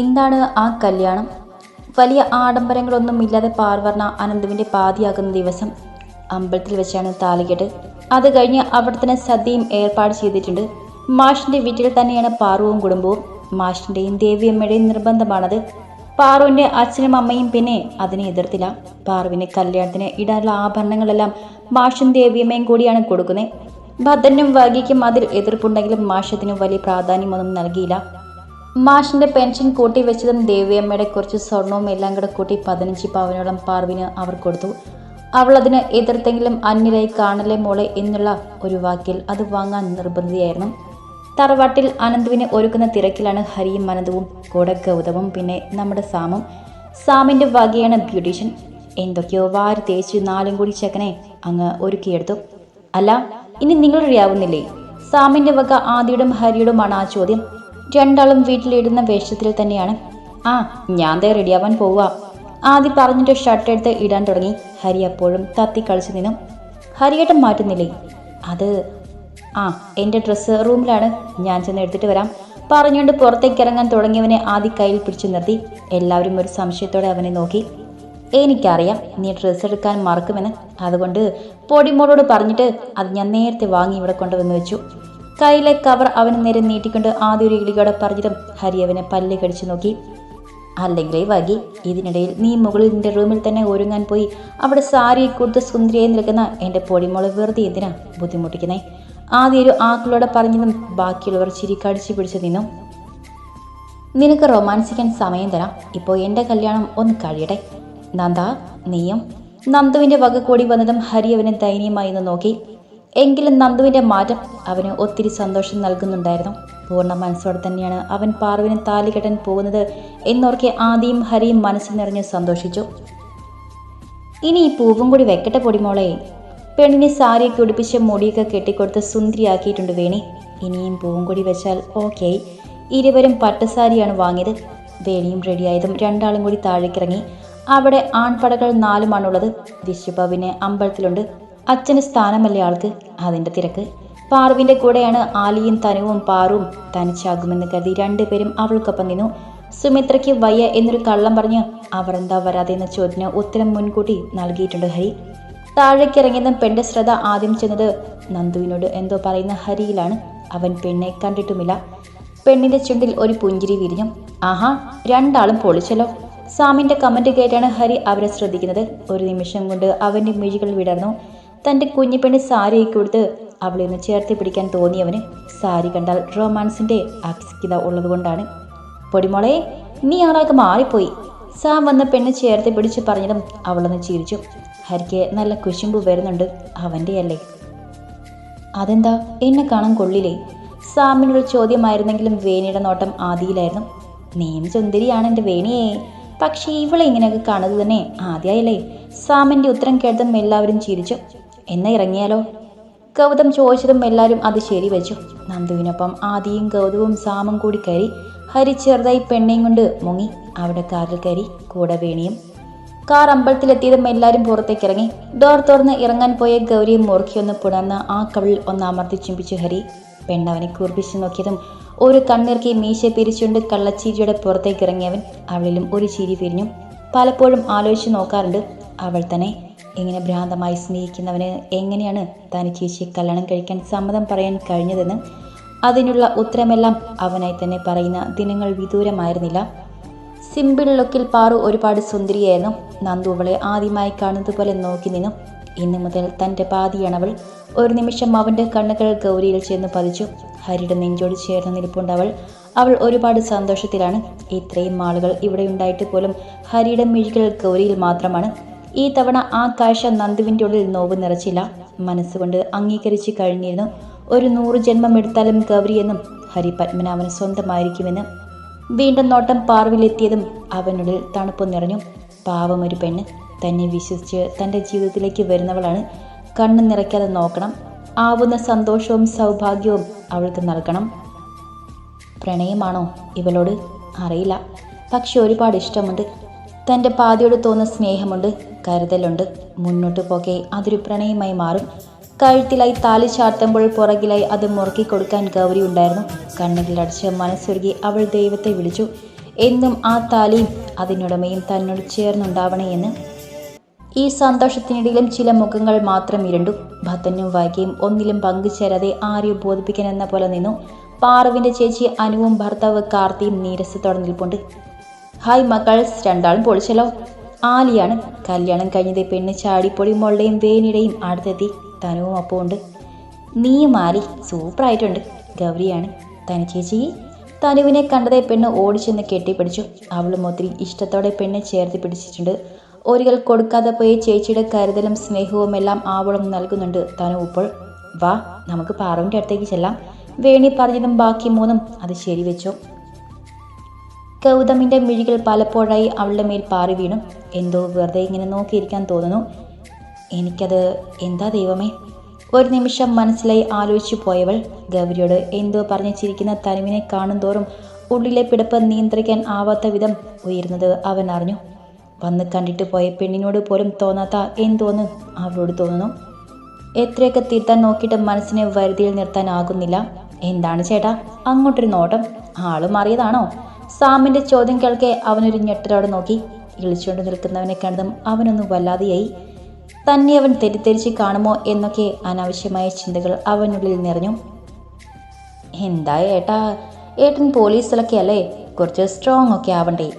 എന്താണ് ആ കല്യാണം? വലിയ ആഡംബരങ്ങളൊന്നും ഇല്ലാതെ പാർവർണ അനന്തുവിന്റെ പാതിയാകുന്ന ദിവസം അമ്പലത്തിൽ വെച്ചാണ് താലികെട്ട് അത് കഴിഞ്ഞ് അവിടെ തന്നെ സദ്യയും ഏർപ്പാട് ചെയ്തിട്ടുണ്ട്. മാഷിന്റെ വീട്ടിൽ തന്നെയാണ് പാറുവും കുടുംബവും. മാഷിന്റെയും ദേവിയമ്മയുടെയും നിർബന്ധമാണത്. പാറുവിന്റെ അച്ഛനും അമ്മയും പിന്നെ അതിനെ എതിർത്തില്ല. പാറുവിന് കല്യാണത്തിന് ഇടാനുള്ള ആഭരണങ്ങളെല്ലാം മാഷും ദേവിയമ്മയും കൂടിയാണ് കൊടുക്കുന്നത്. ഭദ്രനും വൈകിക്കും അതിൽ എതിർപ്പുണ്ടെങ്കിലും മാഷത്തിന് വലിയ പ്രാധാന്യമൊന്നും നൽകിയില്ല. മാഷിന്റെ പെൻഷൻ കൂട്ടി വെച്ചതും ദേവിയമ്മയുടെ കുറച്ച് സ്വർണവും എല്ലാം കൂടെ കൂട്ടി പതിനഞ്ച് പവനോളം പാർവിന് അവർ കൊടുത്തു. അവൾ അതിന് എതിർത്തെങ്കിലും അന്യരായി കാണലെ മോളെ എന്നുള്ള ഒരു വാക്കിൽ അത് വാങ്ങാൻ നിർബന്ധിയായിരുന്നു. തറവാട്ടിൽ അനന്തുവിനെ ഒരുക്കുന്ന തിരക്കിലാണ് ഹരിയും അനന്തവും കൂടെ ഗൗതമും പിന്നെ നമ്മുടെ സാമും. സാമിന്റെ വകയാണ് ബ്യൂട്ടീഷ്യൻ. എന്തൊക്കെയോ വാരി തേച്ച് നാലും കൂടി ചെക്കനെ അങ്ങ് ഒരുക്കിയെടുത്തു. അല്ല ഇനി നിങ്ങൾ റെഡിയാവുന്നില്ലേ സാമിന്റെ വക ആദിയുടെയും ഹരിയുടുമാണ് ആ ചോദ്യം. രണ്ടാളും വീട്ടിലിടുന്ന വേഷത്തിൽ തന്നെയാണ്. ആ ഞാൻ ദേ റെഡിയാവാൻ പോവാ ആദ്യം പറഞ്ഞിട്ട് ഷർട്ട് എടുത്ത് ഇടാൻ തുടങ്ങി. ഹരി അപ്പോഴും തത്തി കളിച്ചു നിന്നു. ഹരിയേട്ടൻ മാറ്റുന്നില്ലേ? അത് ആ എന്റെ ഡ്രസ്സ് റൂമിലാണ്. ഞാൻ ചെന്ന് എടുത്തിട്ട് വരാം. പറഞ്ഞുകൊണ്ട് പുറത്തേക്ക് ഇറങ്ങാൻ തുടങ്ങിയവനെ ആദ്യ കയ്യിൽ പിടിച്ചു നിർത്തി. എല്ലാവരും ഒരു സംശയത്തോടെ അവനെ നോക്കി. എനിക്കറിയാം നീ ഡ്രസ്സ് എടുക്കാൻ മറക്കുമെന്ന്. അതുകൊണ്ട് പൊടിമോളോട് പറഞ്ഞിട്ട് അത് ഞാൻ നേരത്തെ വാങ്ങി ഇവിടെ കൊണ്ടുവന്ന് വെച്ചു. കയ്യിലെ കവർ അവന് നേരെ നീട്ടിക്കൊണ്ട് ആദ്യ ഒരു ഇളികോടെ പറഞ്ഞതും ഹരി അവനെ പല്ല് കടിച്ചു നോക്കി. അല്ലെങ്കിലേ വകി ഇതിനിടയിൽ നീ മുകളിൽ നിന്റെ റൂമിൽ തന്നെ ഒരുങ്ങാൻ പോയി. അവിടെ സാരി കൊടുത്ത് സുന്ദരിയായി നിൽക്കുന്ന എന്റെ പൊടിമോളെ വെറുതെ എന്തിനാ ബുദ്ധിമുട്ടിക്കുന്നേ? ആദ്യ ഒരു ആക്കളോടെ പറഞ്ഞതും ബാക്കിയുള്ളവർ ചിരി കടിച്ചു പിടിച്ചു നിന്നു. നിനക്ക് റൊമാൻസിക്കാൻ സമയം തരാം. ഇപ്പോൾ എന്റെ കല്യാണം ഒന്ന് കഴിയട്ടെ. നന്ദ നീയും? നന്ദുവിന്റെ വക കൂടി വന്നതും ഹരി അവനെ ദയനീയമായി നോക്കി. എങ്കിലും നന്ദുവിന്റെ മാറ്റം അവന് ഒത്തിരി സന്തോഷം നൽകുന്നുണ്ടായിരുന്നു. പൂർണ മനസ്സോടെ തന്നെയാണ് അവൻ പാർവിന് താലി കെട്ടാൻ പോകുന്നത് എന്നോർക്കെ ആദിയും ഹരിയും മനസ്സിൽ നിറഞ്ഞ് സന്തോഷിച്ചു. ഇനി ഈ പൂവും കൂടി വെക്കട്ടെ പൊടിമോളെ. പെണ്ണിനെ സാരിയൊക്കെ ഉടുപ്പിച്ച് മുടിയൊക്കെ കെട്ടിക്കൊടുത്ത് സുന്ദരിയാക്കിയിട്ടുണ്ട് വേണി. ഇനിയും പൂവും കൂടി വെച്ചാൽ ഓക്കെ. ഇരുവരും പട്ടുസാരിയാണ് വാങ്ങിയത്. വേണിയും റെഡിയായതും രണ്ടാളും കൂടി താഴേക്കിറങ്ങി. അവിടെ ആൺപടകൾ നാലുമാണുള്ളത്. ദിശുഭവിന് അമ്പലത്തിലുണ്ട്. അച്ഛന് സ്ഥാനമല്ലേ ആൾക്ക്? അതിന്റെ തിരക്ക്. പാർവിന്റെ കൂടെയാണ് ആലിയും തനുവും പാറും തനിച്ചാകുമെന്ന് കരുതി രണ്ടുപേരും അവൾക്കൊപ്പം നിന്നു. സുമിത്രയ്ക്ക് വയ്യ എന്നൊരു കള്ളം പറഞ്ഞ് അവർ എന്താ വരാതെ എന്ന ചോദ്യത്തിന് ഉത്തരം മുൻകൂട്ടി നൽകിയിട്ടുണ്ട് ഹരി. താഴേക്കിറങ്ങിയതും പെണ്ണ് ശ്രദ്ധ ആദ്യം ചെന്നത് നന്ദുവിനോട് എന്തോ പറയുന്ന ഹരിയിലാണ്. അവൻ പെണ്ണെ കണ്ടിട്ടുമില്ല. പെണ്ണിന്റെ ചുണ്ടിൽ ഒരു പുഞ്ചിരി വിരിഞ്ഞു. ആഹാ രണ്ടാളും പൊളിച്ചല്ലോ. സാമിന്റെ കമന്റ് കേട്ടാണ് ഹരി അവരെ ശ്രദ്ധിക്കുന്നത്. ഒരു നിമിഷം കൊണ്ട് അവന്റെ മിഴികൾ വിടർന്നു. തന്റെ കുഞ്ഞിപ്പെണ്ണി പെണ്ണി സാരി കൊടുത്ത് അവളെ ഒന്ന് ചേർത്ത് പിടിക്കാൻ തോന്നിയവന് സാരി കണ്ടാൽ റൊമാൻസിന്റെ അക്സിക്കത ഉള്ളതുകൊണ്ടാണ്. പൊടിമോളെ നീ ആളാക്ക് മാറിപ്പോയി. സാം വന്ന പെണ്ണ് ചേർത്ത് പിടിച്ച് പറഞ്ഞതും അവളൊന്ന് ചിരിച്ചു. ഹരിക്ക് നല്ല കുശുമ്പ് വരുന്നുണ്ട് അവന്റെ അല്ലേ അതെന്താ? എന്നെ കാണാൻ കൊള്ളില്ലേ? സാമിനൊരു ചോദ്യമായിരുന്നെങ്കിലും വേണിയുടെ നോട്ടം ആദിയിലായിരുന്നു. നീയും സുന്ദരിയാണ് എന്റെ വേണിയേ. പക്ഷേ ഇവളെ ഇങ്ങനെയൊക്കെ കാണുന്നത് തന്നെ ആദ്യമായില്ലേ സാമിന്റെ ഉത്തരം കേട്ടതും എല്ലാവരും ചിരിച്ചു. എന്നാ ഇറങ്ങിയാലോ? ഗൗതം ചോദിച്ചതും എല്ലാവരും അത് ശരിവെച്ചു നന്ദുവിനൊപ്പം ആദിയും ഗൗതവും സാമും കൂടി കയറി ഹരി ചെറുതായി പെണ്ണയും കൊണ്ട് മുങ്ങി. അവിടെ കാറിൽ കയറി കൂടെ വേണിയും. കാർ അമ്പലത്തിലെത്തിയതും എല്ലാവരും പുറത്തേക്ക് ഇറങ്ങി ഡോർ തുറന്ന് ഇറങ്ങാൻ പോയ ഗൗരിയും മുറുക്കിയൊന്ന് പുണർന്ന് ആ കവിളിൽ ഒന്ന് അമർത്തി ചുംബിച്ചു ഹരി. പെണ്ണവനെ കുർപ്പിച്ച് നോക്കിയതും ഒരു കണ്ണിറക്കി മീശ പിരിച്ചുകൊണ്ട് കള്ളച്ചീരിയുടെ പുറത്തേക്ക് ഇറങ്ങിയവൻ അവളിലും ഒരു ചിരി പിരിഞ്ഞു. പലപ്പോഴും ആലോചിച്ച് നോക്കാറുണ്ട് അവൾ തന്നെ ഇങ്ങനെ ഭ്രാന്തമായി സ്നേഹിക്കുന്നവന് എങ്ങനെയാണ് താൻ ചേച്ചി കല്യാണം കഴിക്കാൻ സമ്മതം പറയാൻ കഴിഞ്ഞതെന്ന് അതിനുള്ള ഉത്തരമെല്ലാം അവനായി തന്നെ പറയുന്ന ദിനങ്ങൾ വിദൂരമായിരുന്നില്ല. സിമ്പിൾ ലുക്കിൽ പാറു ഒരുപാട് സുന്ദരിയായിരുന്നു. നന്ദു അവളെ ആദ്യമായി കാണുന്നത് പോലെ നോക്കി നിന്നു. ഇന്നു മുതൽ തന്റെ പാതിയാണവൾ ഒരു നിമിഷം അവന്റെ കണ്ണുകൾ ഗൗരിയിൽ ചെന്ന് പതിച്ചു. ഹരിയുടെ നെഞ്ചോട് ചേർന്ന് നിൽപ്പുണ്ടവൾ അവൾ ഒരുപാട് സന്തോഷത്തിലാണ്. ഇത്രയും ആളുകൾ ഇവിടെ ഉണ്ടായിട്ട് പോലും ഹരിയുടെ മിഴികൾ ഗൗരിയിൽ മാത്രമാണ്. ഈ തവണ ആ കാഴ്ച നന്ദുവിന്റെ ഉള്ളിൽ നോവ് നിറച്ചില്ല. മനസ്സുകൊണ്ട് അംഗീകരിച്ച് കഴിഞ്ഞിരുന്നു. ഒരു നൂറ് ജന്മം എടുത്താലും ഗൗരിയെന്നും ഹരി പത്മനാഭന് സ്വന്തമായിരിക്കുമെന്ന്. വീണ്ടും നോട്ടം പാർവിലെത്തിയതും അവനുള്ളിൽ തണുപ്പ് നിറഞ്ഞു. പാവം ഒരു പെണ്ണ്. തന്നെ വിശ്വസിച്ച് തന്റെ ജീവിതത്തിലേക്ക് വരുന്നവളാണ്. കണ്ണു നിറയ്ക്കാതെ നോക്കണം. ആവുന്ന സന്തോഷവും സൗഭാഗ്യവും അവൾക്ക് നൽകണം. പ്രണയമാണോ ഇവളോട്? അറിയില്ല. പക്ഷെ ഒരുപാട് ഇഷ്ടമുണ്ട്. തന്റെ പാതിയോട് തോന്നുന്ന സ്നേഹമുണ്ട്. കരുതലുണ്ട്. മുന്നോട്ട് പോകെ അതൊരു പ്രണയമായി മാറും. കഴുത്തിലായി താലി ചാർത്തുമ്പോൾ പുറകിലായി അത് മുറുക്കി കൊടുക്കാൻ ഗൗരി ഉണ്ടായിരുന്നു. കണ്ണുകളിലടച്ച് മനസ്സൊരുകി അവൾ ദൈവത്തെ വിളിച്ചു. എന്നും ആ താലിയും അതിനുടമയും തന്നോട് ചേർന്നുണ്ടാവണേ എന്ന്. ഈ സന്തോഷത്തിനിടയിലും ചില മുഖങ്ങൾ മാത്രം ഇരണ്ടു. ഭദ്രനും വൈകിയും ഒന്നിലും പങ്കുചേരാതെ ആരെയും ബോധിപ്പിക്കാനെന്ന പോലെ നിന്നു. പാറുവിന്റെ ചേച്ചി അനുവും ഭർത്താവ് കാർത്തിയും നീരസത്തോടെ നിൽപ്പുണ്ട്. ഹായ് മക്കൾസ് രണ്ടാളും പൊളിച്ചല്ലോ. ആലിയാണ് കല്യാണം കഴിഞ്ഞത്. പെണ്ണ് ചാടിപ്പൊടി മുള്ളയും വേനിടയും അടുത്തെത്തി തനുവും ഒപ്പം ഉണ്ട്. നീയും ആലി സൂപ്പറായിട്ടുണ്ട് ഗൗരിയാണ് തനി ചേച്ചി. തനുവിനെ കണ്ടതേ പെണ്ണ് ഓടിച്ചെന്ന് കെട്ടിപ്പിടിച്ചു. അവളും ഒത്തിരി ഇഷ്ടത്തോടെ പെണ്ണെ ചേർത്ത് പിടിച്ചിട്ടുണ്ട്. ഒരിക്കൽ കൊടുക്കാതെ പോയി ചേച്ചിയുടെ കരുതലും സ്നേഹവും എല്ലാം ആവളം നൽകുന്നുണ്ട് തനു ഇപ്പോൾ. വാ നമുക്ക് പാറുവിന്റെ അടുത്തേക്ക് ചെല്ലാം. വേണി പറഞ്ഞതും ബാക്കി മൂന്നും അത് ശരിവെച്ചു. ഗൗതമിന്റെ മിഴികൾ പലപ്പോഴായി അവളുടെ മേൽ പാറി വീണു. എന്തോ വെറുതെ ഇങ്ങനെ നോക്കിയിരിക്കാൻ തോന്നുന്നു. എനിക്കത് എന്താ ദൈവമേ? ഒരു നിമിഷം മനസ്സിലായി ആലോചിച്ചു പോയവൾ ഗൗരിയോട് എന്തോ പറഞ്ഞു ചിരിക്കുന്ന കാണും തോറും ഉള്ളിലെ പിടപ്പ് നിയന്ത്രിക്കാൻ ആവാത്ത വിധം ഉയരുന്നത് അവൻ അറിഞ്ഞു. വന്ന് കണ്ടിട്ട് പോയ പെണ്ണിനോട് പോലും തോന്നാത്ത എന്തോന്ന് അവളോട് തോന്നുന്നു. എത്രയൊക്കെ തിരുത്താൻ നോക്കിയിട്ട് മനസ്സിനെ വരുതിയിൽ നിർത്താനാകുന്നില്ല. എന്താണ് ചേട്ടാ? അങ്ങോട്ടൊരു നോട്ടം. ആളും മാറിയതാണോ സാമിന്റെ ചോദ്യം കേൾക്കെ അവനൊരു ഞെട്ടലോടെ നോക്കി. ഇളിച്ചുകൊണ്ട് നിൽക്കുന്നവനെ കണ്ടതും അവനൊന്ന് വല്ലാതെയായി. തന്നെ അവൻ തെറ്റിദ്ധരിച്ച് കാണുമോ? എന്നൊക്കെ അനാവശ്യമായ ചിന്തകൾ അവനുള്ളിൽ നിറഞ്ഞു. എന്താ ഏട്ടാ? ഏട്ടൻ പോലീസിലൊക്കെ അല്ലേ? കുറച്ച് സ്ട്രോങ് ഒക്കെ ആവണ്ടേ.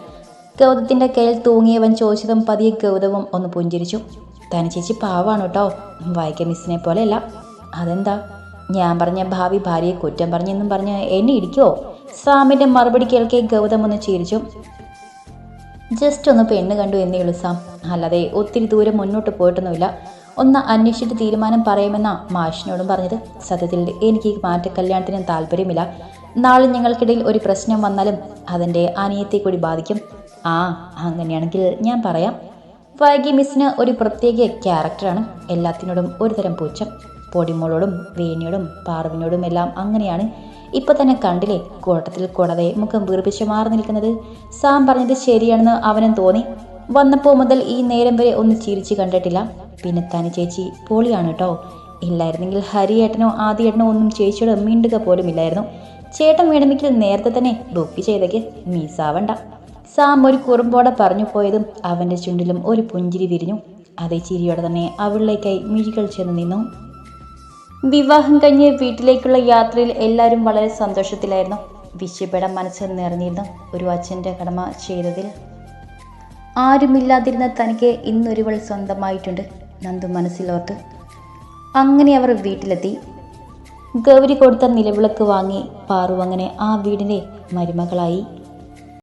ഗൗതത്തിന്റെ കയ്യിൽ തൂങ്ങിയവൻ ചോദിച്ചതും പതിയെ ഗൗതവും ഒന്ന് പുഞ്ചിരിച്ചു. തനി ചേച്ചി പാവാണ് കേട്ടോ. വായിക്ക മിസ്സിനെ പോലെയല്ല. അതെന്താ? ഞാൻ പറഞ്ഞ ഭാവി ഭാര്യയെ കുറ്റം പറഞ്ഞെന്നും പറഞ്ഞ് എന്നെ ഇടിക്കുമോ സാമിന്റെ മറുപടി കേൾക്കെ ഗൗതം ഒന്ന് ചിരിച്ചു. ജസ്റ്റ് ഒന്ന് പെണ്ണ് കണ്ടു എന്നേ ഉള്ളൂ സാം. അല്ലാതെ ഒത്തിരി ദൂരം മുന്നോട്ട് പോയിട്ടൊന്നുമില്ല. ഒന്ന് അന്വേഷിച്ചിട്ട് തീരുമാനം പറയുമെന്നാ മാഷിനോടും പറഞ്ഞത്. സത്യത്തിൽ എനിക്ക് മാറ്റ കല്യാണത്തിനും താല്പര്യമില്ല. നാളെ ഞങ്ങൾക്കിടയിൽ ഒരു പ്രശ്നം വന്നാലും അതിന്റെ അനിയത്തെ കൂടി ബാധിക്കും. ആ അങ്ങനെയാണെങ്കിൽ ഞാൻ പറയാം. വൈകി മിസ്സിന് ഒരു പ്രത്യേക ക്യാരക്ടറാണ്. എല്ലാത്തിനോടും ഒരുതരം പൂച്ച പൊടിമോളോടും വേണിയോടും പാർവിനോടും എല്ലാം അങ്ങനെയാണ്. ഇപ്പൊ തന്നെ കണ്ടില്ലേ കൂട്ടത്തിൽ കൂടാതെ മുഖം വീർപ്പിച്ച് മാറി നിൽക്കുന്നത്? സാം പറഞ്ഞത് ശരിയാണെന്ന് അവനും തോന്നി. വന്നപ്പോൾ മുതൽ ഈ നേരം വരെ ഒന്ന് ചിരിച്ചു കണ്ടിട്ടില്ല. പിന്നെ തനി ചേച്ചി പോളിയാണ് കേട്ടോ. ഇല്ലായിരുന്നെങ്കിൽ ഹരിയേട്ടനോ ആദ്യേട്ടനോ ഒന്നും ചേച്ചിയോട് മിണ്ടുക പോലും ഇല്ലായിരുന്നു. ചേട്ടൻ വേണമെങ്കിൽ നേരത്തെ തന്നെ ബുക്ക് ചെയ്തേക്ക്. മീസാവണ്ട സാം ഒരു കുറുമ്പോടെ പറഞ്ഞു പോയതും അവന്റെ ചുണ്ടിലും ഒരു പുഞ്ചിരി വിരിഞ്ഞു. അതേ ചിരിയോടെ തന്നെ അവളിലേക്കായി മിഴികൾ ചെന്ന് നിന്നു. വിവാഹം കഴിഞ്ഞ് വീട്ടിലേക്കുള്ള യാത്രയിൽ എല്ലാവരും വളരെ സന്തോഷത്തിലായിരുന്നു. വിശ്വപേടം മനസ്സിൽ നിറഞ്ഞിരുന്നു ഒരു അച്ഛന്റെ കടമ ചെയ്തതിൽ. ആരുമില്ലാതിരുന്ന തനിക്ക് ഇന്നൊരുവൾ സ്വന്തമായിട്ടുണ്ട് നന്ദു മനസ്സിലോർത്ത്. അങ്ങനെ അവർ വീട്ടിലെത്തി. ഗൗരി കൊടുത്ത നിലവിളക്ക് വാങ്ങി പാറു അങ്ങനെ ആ വീടിന്റെ മരുമകളായി.